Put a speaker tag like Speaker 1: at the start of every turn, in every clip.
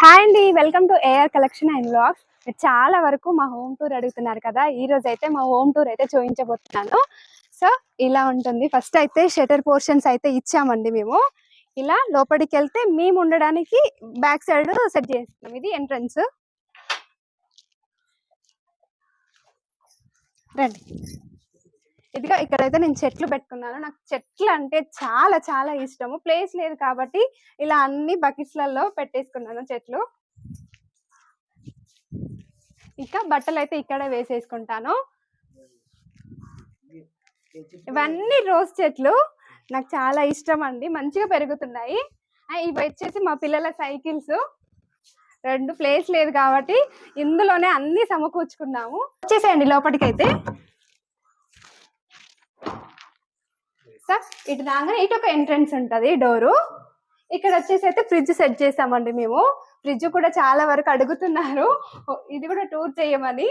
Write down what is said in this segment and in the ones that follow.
Speaker 1: Hi అండి welcome to AR collection and blogs చాలా వరకు మా హోమ్ టూర్ అడుగుతున్నారు కదా ఈ రోజు అయితే మా హోమ్ టూర్ అయితే చూపించబోతున్నాను. సో ఇలా ఉంటుంది. ఫస్ట్ అయితే షటర్ పోర్షన్స్ అయితే ఇచ్చామండి మేము. ఇలా లోపలికి వెళ్తే మేము ఉండడానికి బ్యాక్ సైడ్ సెట్ చేస్తున్నాం. ఇది ఎంట్రన్స్ రండి. ఇదిగా ఇక్కడైతే నేను చెట్లు పెట్టుకున్నాను. నాకు చెట్లు అంటే చాలా చాలా ఇష్టము. ప్లేస్ లేదు కాబట్టి ఇలా అన్ని బకెట్స్లలో పెట్టేసుకున్నాను చెట్లు. ఇంకా బట్టలు అయితే ఇక్కడే వేసేసుకుంటాను. ఇవన్నీ రోజ్ చెట్లు. నాకు చాలా ఇష్టం అండి. మంచిగా పెరుగుతున్నాయి. ఇవి వచ్చేసి మా పిల్లల సైకిల్స్. రెండు ప్లేస్ లేదు కాబట్టి ఇందులోనే అన్ని సమకూర్చుకున్నాము. వచ్చేసేయండి లోపలికైతే. సార్ ఇటు రాగానే ఇటు ఒక ఎంట్రన్స్ ఉంటుంది డోరు ఇక్కడ వచ్చేసి అయితే ఫ్రిడ్జ్ సెట్ చేసామండి మేము. ఫ్రిడ్జ్ కూడా చాలా వరకు అడుగుతున్నారు. ఇది కూడా టూర్ చేయమని.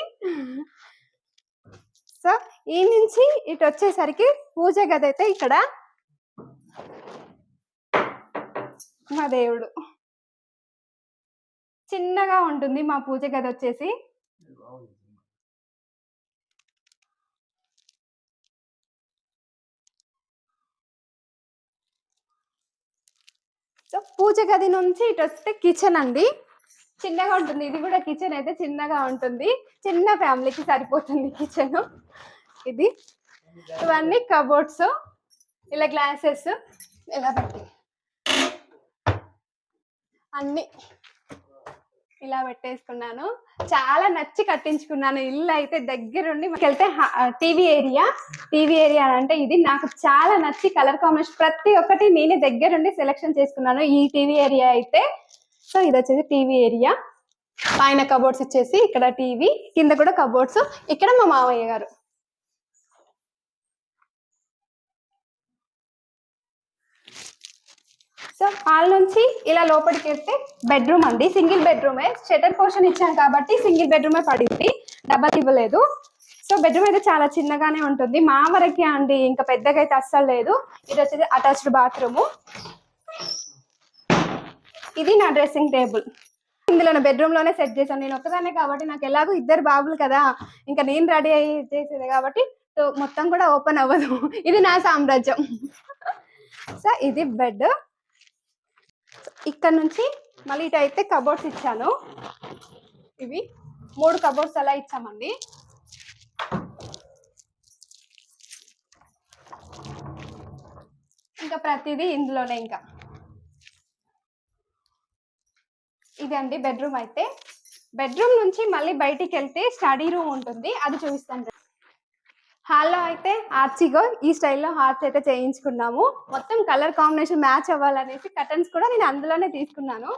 Speaker 1: సో ఈ నుంచి ఇటు వచ్చేసరికి పూజ గది అయితే ఇక్కడ మా దేవుడు. చిన్నగా ఉంటుంది మా పూజ గది వచ్చేసి. సో పూజ గది నుంచి ఇటు వస్తే కిచెన్ అండి. చిన్నగా ఉంటుంది. ఇది కూడా కిచెన్ అయితే చిన్నగా ఉంటుంది. చిన్న ఫ్యామిలీకి సరిపోతుంది కిచెన్ ఇది. ఇవన్నీ కబోర్డ్స్ ఇలా గ్లాసెస్ ఇలా పెట్టి. అన్ని. ఇలా పెట్టేసుకున్నాను. చాలా నచ్చి కట్టించుకున్నాను. ఇల్లు అయితే దగ్గరుండి మాకు వెళ్తే టీవీ ఏరియా. టీవీ ఏరియా అంటే ఇది నాకు చాలా నచ్చి కలర్ కాంబినేషన్ ప్రతి ఒక్కటి నేనే దగ్గరుండి సెలెక్షన్ చేసుకున్నాను. ఈ టీవీ ఏరియా అయితే. సో ఇది వచ్చేసి టీవీ ఏరియా. పైన కబోర్డ్స్ వచ్చేసి ఇక్కడ టీవీ కింద కూడా కబోర్డ్స్. ఇక్కడ మా మామయ్య గారు. సో హాల్ నుంచి ఇలా లోపలికి వెళ్తే బెడ్రూమ్ అండి. సింగిల్ బెడ్రూమే షటర్ పోర్షన్ ఇచ్చాను కాబట్టి సింగిల్ బెడ్రూమే పడింది. డబల్ ఇవ్వలేదు. సో బెడ్రూమ్ అయితే చాలా చిన్నగానే ఉంటుంది. మా వరకే అండి. ఇంకా పెద్దగా అయితే అస్సలు లేదు. ఇది వచ్చేసి అటాచ్డ్ బాత్రూము ఇది నా డ్రెస్సింగ్ టేబుల్ ఇందులో బెడ్రూమ్లోనే సెట్ చేశాను. నేను ఒక్కదానే కాబట్టి నాకు ఎలాగో ఇద్దరు బాబులు కదా. ఇంకా నేను రెడీ అయ్యి చేసేది కాబట్టి సో మొత్తం కూడా ఓపెన్ అవ్వదు. ఇది నా సామ్రాజ్యం. సో ఇది బెడ్ ఇక్కడ నుంచి మళ్ళీ ఇటు అయితే కబోర్డ్స్ ఇచ్చాను. ఇవి మూడు కబోర్డ్స్ అలా ఇచ్చామండి. ఇంకా ప్రతిదీ ఇందులోనే ఇంకా. ఇది అండి బెడ్రూమ్ అయితే. బెడ్రూమ్ నుంచి మళ్ళీ బయటికి వెళ్తే స్టడీ రూమ్ ఉంటుంది. అది చూపిస్తాను. హాల్లో అయితే ఆర్చిగో ఈ స్టైల్లో హార్ట్స్ అయితే చేయించుకున్నాము. మొత్తం కలర్ కాంబినేషన్ మ్యాచ్ అవ్వాలనేసి కటన్స్ కూడా నేను అందులోనే తీసుకున్నాను.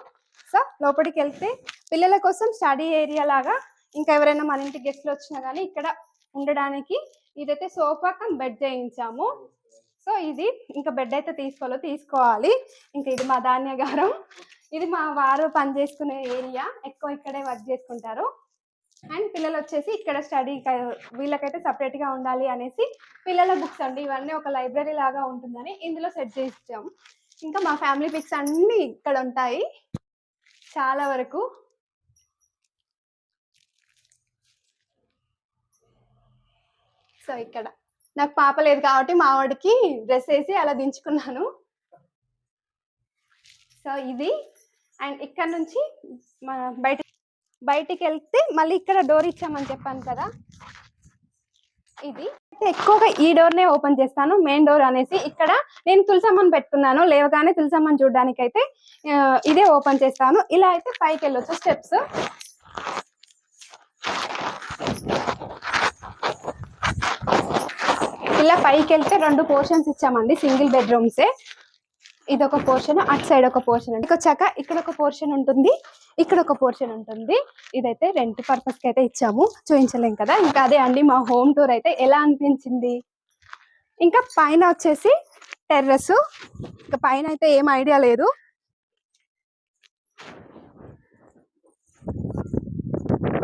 Speaker 1: సో లోపలికి వెళ్తే పిల్లల కోసం స్టడీ ఏరియా లాగా ఇంకా ఎవరైనా మన ఇంటి గెస్ట్లు వచ్చినా కానీ ఇక్కడ ఉండడానికి ఇదైతే సోఫా కమ్ బెడ్ చేయించాము. సో ఇది ఇంకా బెడ్ అయితే తీసుకోవాలో తీసుకోవాలి. ఇంకా ఇది మా ధాన్యగారం. ఇది మా వారు పని చేసుకునే ఏరియా. ఎక్కువ ఇక్కడే వర్క్ చేసుకుంటారు. అండ్ పిల్లలు వచ్చేసి ఇక్కడ స్టడీ వీళ్ళకైతే సపరేట్గా ఉండాలి అనేసి పిల్లల బుక్స్ అండి. ఇవన్నీ ఒక లైబ్రరీ లాగా ఉంటుందని ఇందులో సెట్ చేయించాం ఇంకా మా ఫ్యామిలీ పిక్స్ అన్నీ ఇక్కడ ఉంటాయి. చాలా వరకు. సో ఇక్కడ. నాకు పాప లేదు కాబట్టి మా వాడికి డ్రెస్ వేసి అలా దించుకున్నాను. సో ఇది. అండ్ ఇక్కడ నుంచి మన బయట బయటికి వెళ్తే మళ్ళీ ఇక్కడ డోర్ ఇచ్చామని చెప్పాను కదా. ఇది ఎక్కువగా ఈ డోర్ నే ఓపెన్ చేస్తాను. మెయిన్ డోర్ అనేసి ఇక్కడ నేను తులసమ్మని పెట్టుకున్నాను. లేవగానే తులసమ్మని చూడడానికి అయితే ఇదే ఓపెన్ చేస్తాను. ఇలా అయితే పైకి వెళ్ళొచ్చు స్టెప్స్ ఇలా పైకి వెళ్తే రెండు పోర్షన్స్ ఇచ్చామండి సింగిల్ బెడ్రూమ్సే ఇది ఒక పోర్షన్ అటు సైడ్ ఒక పోర్షన్ అండి వచ్చాక ఇక్కడ ఒక పోర్షన్ ఉంటుంది. ఇక్కడ ఒక పోర్షన్ ఉంటుంది. ఇదైతే రెంట్ పర్పస్కి అయితే ఇచ్చాము. చూపించలేం కదా. ఇంకా అదే అండి మా హోమ్ టూర్ అయితే ఎలా అనిపించింది? ఇంకా పైన వచ్చేసి టెర్రస్. ఇంకా పైన అయితే ఏం ఐడియా లేదు.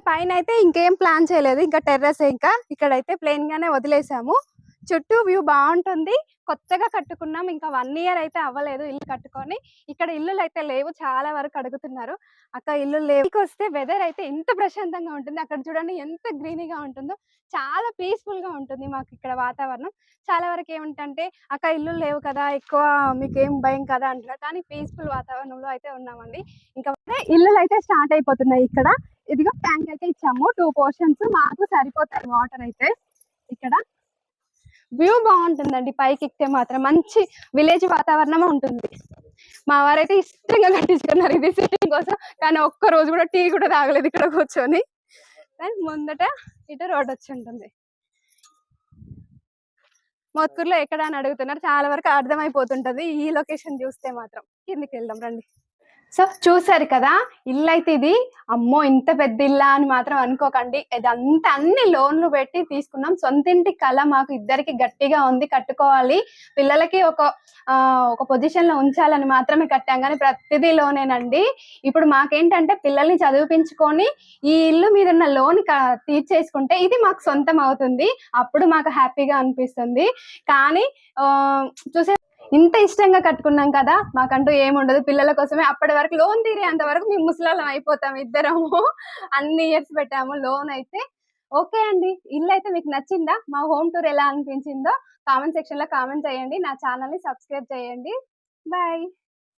Speaker 1: పైన అయితే ఇంకేం ప్లాన్ చేయలేదు. ఇంకా టెర్రస్ ఇంకా. ఇక్కడైతే ప్లెయిన్ గానే వదిలేసాము. చుట్టూ వ్యూ బాగుంటుంది. కొత్తగా కట్టుకున్నాం. ఇంకా వన్ ఇయర్ అయితే అవ్వలేదు ఇల్లు కట్టుకొని. ఇక్కడ ఇల్లులు అయితే లేవు. చాలా వరకు అడుగుతున్నారు. అక్క ఇల్లు లేవు. వస్తే వెదర్ అయితే ఎంత ప్రశాంతంగా ఉంటుంది. అక్కడ చూడండి ఎంత గ్రీనీగా ఉంటుందో. చాలా పీస్ఫుల్గా ఉంటుంది మాకు ఇక్కడ వాతావరణం. చాలా వరకు ఏమిటంటే అక్క ఇల్లు లేవు కదా. ఎక్కువ మీకు ఏం భయం కదా అంటున్నారు. కానీ పీస్ఫుల్ వాతావరణంలో అయితే ఉన్నామండి. ఇంకా ఇల్లులు అయితే స్టార్ట్ అయిపోతున్నాయి ఇక్కడ. ఇదిగో ట్యాంక్ అయితే ఇచ్చాము. టూ పోర్షన్స్ మాకు సరిపోతాయి వాటర్ అయితే. ఇక్కడ వ్యూ బాగుంటుందండి. పైకి ఎక్కితే మాత్రం మంచి విలేజ్ వాతావరణం ఉంటుంది. మా వారైతే ఇష్టంగా కట్టించుకున్నారు ఇది సిట్టింగ్ కోసం. కానీ ఒక్క రోజు కూడా టీ కూడా తాగలేదు ఇక్కడ కూర్చొని. కానీ ముందట ఇటు రోడ్ వచ్చి ఉంటుంది. మొత్తుకులో ఎక్కడ అని అడుగుతున్నారు. చాలా వరకు అర్థమైపోతుంటది. ఈ లొకేషన్ చూస్తే మాత్రం. కిందికి వెళ్దాం రండి. సో చూసారు కదా ఇల్లు అయితే ఇది. అమ్మో ఇంత పెద్ద ఇల్లా అని మాత్రం అనుకోకండి. ఇదంతా అన్ని లోన్లు పెట్టి తీసుకున్నాం. సొంత ఇంటి కళ మాకు ఇద్దరికి గట్టిగా ఉంది కట్టుకోవాలి. పిల్లలకి ఒక ఒక పొజిషన్లో ఉంచాలని మాత్రమే కట్టాం. కానీ ప్రతిదీ లోనేనండి. ఇప్పుడు మాకేంటంటే పిల్లల్ని చదివిపించుకొని ఈ ఇల్లు మీద ఉన్న లోన్ తీర్చేసుకుంటే ఇది మాకు సొంతం అవుతుంది. అప్పుడు మాకు హ్యాపీగా అనిపిస్తుంది. కానీ చూసే ఇంత ఇష్టంగా కట్టుకున్నాం కదా మాకంటూ ఏముండదు. పిల్లల కోసమే అప్పటి వరకు లోన్ తీరేంత వరకు మేము ముసలాలం అయిపోతాం ఇద్దరము. అన్ని ఇయర్స్ పెట్టాము లోన్ అయితే. ఓకే అండి ఇల్లు అయితే మీకు నచ్చిందా? మా హోమ్ టూర్ ఎలా అనిపించిందో కామెంట్ సెక్షన్లో కామెంట్ చేయండి. నా ఛానల్ని సబ్స్క్రైబ్ చేయండి. బాయ్.